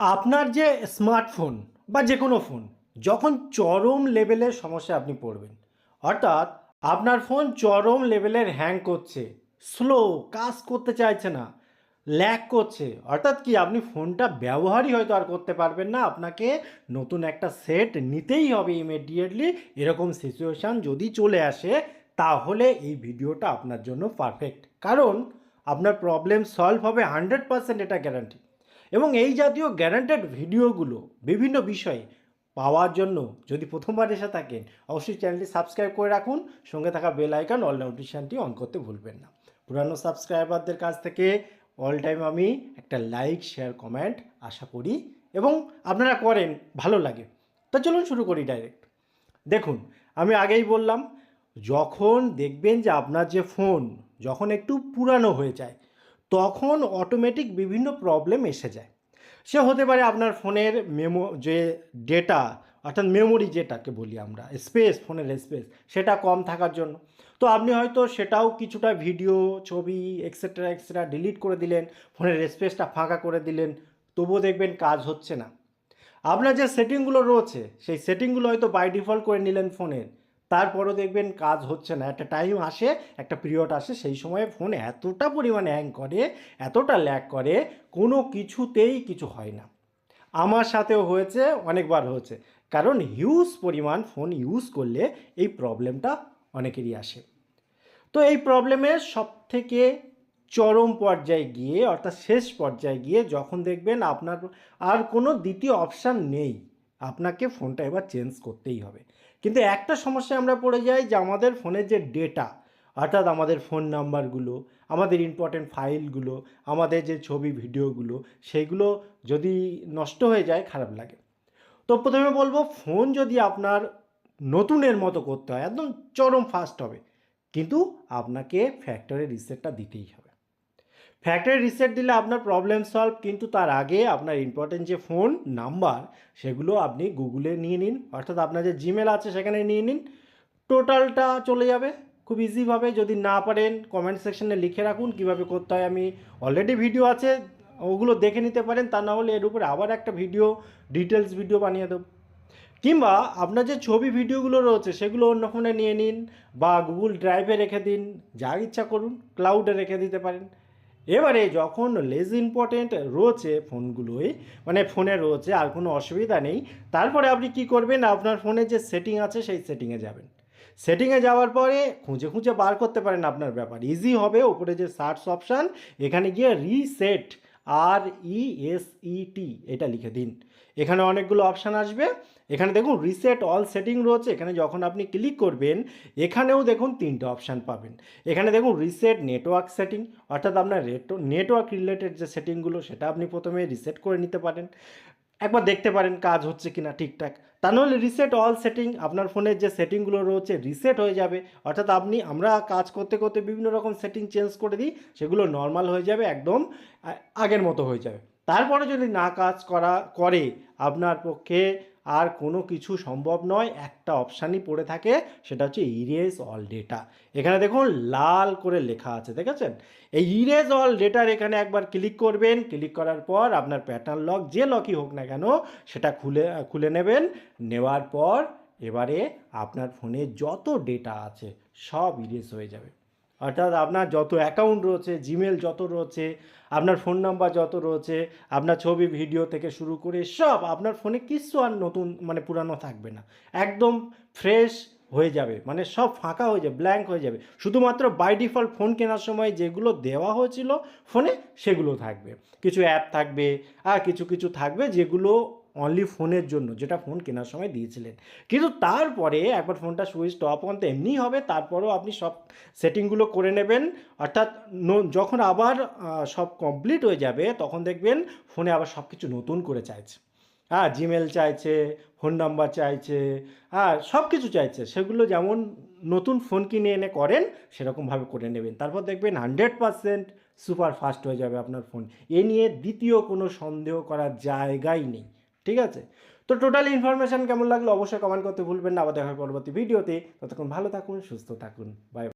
আপনার যে স্মার্টফোন বা যে কোনো ফোন, যখন চরম লেভেলের সমস্যা আপনি পড়বেন, অর্থাৎ আপনার ফোন চরম লেভেলের হ্যাং করছে স্লো কাজ করতে চাইছে না, ল্যাক করছে, অর্থাৎ কি আপনি ফোনটা ব্যবহারই হয়তো আর করতে পারবেন না, আপনাকে নতুন একটা সেট নিতেই হবে ইমিডিয়েটলি এরকম সিচুয়েশান যদি চলে আসে, তাহলে এই ভিডিওটা আপনার জন্য পারফেক্ট কারণ আপনার প্রবলেম সলভ হবে হান্ড্রেড পার্সেন্ট এটা গ্যারান্টি এবং এই জাতীয় গ্যারান্টেড ভিডিওগুলো বিভিন্ন বিষয়ে পাওয়ার জন্য যদি প্রথমবার এসে থাকেন, অবশ্যই চ্যানেলটি সাবস্ক্রাইব করে রাখুন। সঙ্গে থাকা বেল আইকন অল নোটিফিকেশানটি অন করতে ভুলবেন না। পুরানো সাবস্ক্রাইবারদের কাছ থেকে অল টাইম আমি একটা লাইক শেয়ার কমেন্ট আশা করি এবং আপনারা করেন, ভালো লাগে। তা চলুন শুরু করি ডাইরেক্ট দেখুন, আমি আগেই বললাম, যখন দেখবেন যে আপনার যে ফোন যখন একটু পুরানো হয়ে যায় তখন অটোমেটিক বিভিন্ন প্রবলেম এসে যায়। সে হতে পারে আপনার ফোনের মেমো যে ডেটা অর্থাৎ মেমোরি যেটাকে বলি আমরা স্পেস ফোনের স্পেস সেটা কম থাকার জন্য। তো আপনি হয়তো সেটাও কিছুটা ভিডিও ছবি এক্সেট্রা এক্সেট্রা ডিলিট করে দিলেন, ফোনের স্পেসটা ফাঁকা করে দিলেন, তবুও দেখবেন কাজ হচ্ছে না। আপনার যে সেটিংগুলো রয়েছে, সেই সেটিংগুলো হয়তো বাই ডিফল্ট করে নিলেন ফোনের। তারপরও দেখবেন কাজ হচ্ছে না, একটা টাইম আসে, একটা পিরিয়ড আসে, সেই সময় ফোন এতটা পরিমাণে হ্যাং করে, এতটা ল্যাক করে, কোনো কিছুতেই কিছু হয় না। আমার সাথেও হয়েছে, অনেকবার হয়েছে। কারণ হিউজ পরিমাণ ফোন ইউজ করলে এই প্রবলেমটা অনেকেরই আসে। তো এই প্রবলেমের সব থেকে চরম পর্যায়ে গিয়ে, অর্থাৎ শেষ পর্যায়ে গিয়ে যখন দেখবেন আপনার আর কোনো দ্বিতীয় অপশান নেই, আপনাকে ফোনটা এবার চেঞ্জ করতেই হবে। কিন্তু একটা সমস্যায় আমরা পড়ে যাই যে আমাদের ফোনের যে ডেটা অর্থাৎ আমাদের ফোন নাম্বারগুলো আমাদের ইম্পর্টেন্ট ফাইলগুলো আমাদের যে ছবি ভিডিওগুলো সেইগুলো যদি নষ্ট হয়ে যায়, খারাপ লাগে। তো প্রথমে বলব ফোন যদি আপনার নতুনের মতো করতে হয়, একদম চরম ফাস্ট হবে, কিন্তু আপনাকে ফ্যাক্টরি রিসেটটা দিতেই হবে। ফ্যাক্টরি রিসেট দিলে আপনার প্রবলেম সলভ কিন্তু তার আগে আপনার ইম্পর্টেন্ট যে ফোন নাম্বার সেগুলো আপনি গুগলে নিয়ে নিন, অর্থাৎ আপনার যে জিমেল আছে সেখানে নিয়ে নিন। টোটালটা চলে যাবে, খুব ইজিভাবে যদি না পারেন কমেন্ট সেকশনে লিখে রাখুন, কীভাবে করতে হয়। আমি অলরেডি ভিডিও আছে, ওগুলো দেখে নিতে পারেন, তা না হলে এর উপরে আবার একটা ভিডিও ডিটেলস ভিডিও বানিয়ে দেবো। কিংবা আপনার যে ছবি ভিডিওগুলো রয়েছে, সেগুলো অন্য ফোনে নিয়ে নিন, বা গুগল ড্রাইভে রেখে দিন, যা ইচ্ছা করুন ক্লাউডে রেখে দিতে পারেন। এবারে যখন লেস ইম্পর্টেন্ট রয়েছে ফোনগুলোই মানে ফোনে রয়েছে, আর কোনো অসুবিধা নেই, তারপরে আপনি কি করবেন? আপনার ফোনে যে সেটিং আছে, সেই সেটিংয়ে যাবেন। সেটিংয়ে যাওয়ার পরে খুঁজে খুঁজে বার করতে পারেন আপনার ব্যাপার। ইজি হবে, ওপরে যে সার্চ অপশান এখানে গিয়ে রিসেট আর ই এস ই টি এটা লিখে দিন। এখানে অনেকগুলো অপশান আসবে। এখানে দেখুন রিসেট অল সেটিং রয়েছে। এখানে যখন আপনি ক্লিক করবেন, এখানেও দেখুন তিনটে অপশান পাবেন। এখানে দেখুন রিসেট নেটওয়ার্ক সেটিং অর্থাৎ আপনার নেটওয়ার্ক রিলেটেড যে সেটিংগুলো সেটা আপনি প্রথমে রিসেট করে নিতে পারেন। একবার দেখতে পারেন কাজ হচ্ছে কিনা ঠিকঠাক। তা নাহলে রিসেট অল সেটিং আপনার ফোনের যে সেটিংগুলো রয়েছে রিসেট হয়ে যাবে। অর্থাৎ আপনি, আমরা কাজ করতে করতে বিভিন্ন রকম সেটিং চেঞ্জ করে দিই, সেগুলো নর্মাল হয়ে যাবে, একদম আগের মতো হয়ে যাবে। তারপরে যদি না কাজ করা, করে আপনার পক্ষে আর কোনো কিছু সম্ভব নয়, একটা অপশানই পড়ে থাকে, সেটা হচ্ছে ইরেজ অল ডেটা এখানে দেখুন লাল করে লেখা আছে, দেখেছেন? এই ইরেজ অল ডেটার এখানে একবার ক্লিক করবেন ক্লিক করার পর আপনার প্যাটার্ন লক যে লকই হোক না কেন, সেটা খুলে খুলে নেবেন, নেওয়ার পর এবারে আপনার ফোনে যত ডেটা আছে সব ইরেজ হয়ে যাবে। অর্থাৎ আপনার যত অ্যাকাউন্ট রয়েছে জিমেল যত রয়েছে, আপনার ফোন নাম্বার যত রয়েছে, আপনার ছবি ভিডিও থেকে শুরু করে সব আপনার ফোনে কিছু আর নতুন মানে পুরানো থাকবে না। একদম ফ্রেশ হয়ে যাবে মানে সব ফাঁকা হয়ে যাবে ব্ল্যাঙ্ক হয়ে যাবে। শুধুমাত্র বাই ডিফল্ট ফোন কেনার সময় যেগুলো দেওয়া হয়েছিল ফোনে সেগুলো থাকবে। কিছু অ্যাপ থাকবে, আর কিছু কিছু থাকবে যেগুলো অনলি ফোনের জন্য, যেটা ফোন কেনার সময় দিয়েছিলেন। কিন্তু তারপরে একবার ফোনটা সুইচ অফ অন, তো এমনিই হবে, তারপরেও আপনি সব সেটিংগুলো করে নেবেন। অর্থাৎ যখন আবার সব কমপ্লিট হয়ে যাবে, তখন দেখবেন ফোনে আবার সব কিছু নতুন করে চাইছে। হ্যাঁ জিমেল চাইছে ফোন নাম্বার চাইছে হ্যাঁ সব কিছু চাইছে। সেগুলো যেমন নতুন ফোন কিনে এনে করেন, সেরকমভাবে করে নেবেন। তারপর দেখবেন হান্ড্রেড পারসেন্ট সুপার ফাস্ট হয়ে যাবে আপনার ফোন। এ নিয়ে দ্বিতীয় কোনো সন্দেহ করার জায়গাই নেই। ঠিক আছে? তো টোটাল ইনফরমেশন কেমন লাগল অবশ্যই কমেন্ট করতে ভুলবেন না। আবার দেখা পরবর্তী ভিডিওতে ততক্ষণ ভালো থাকুন, সুস্থ থাকুন। বাই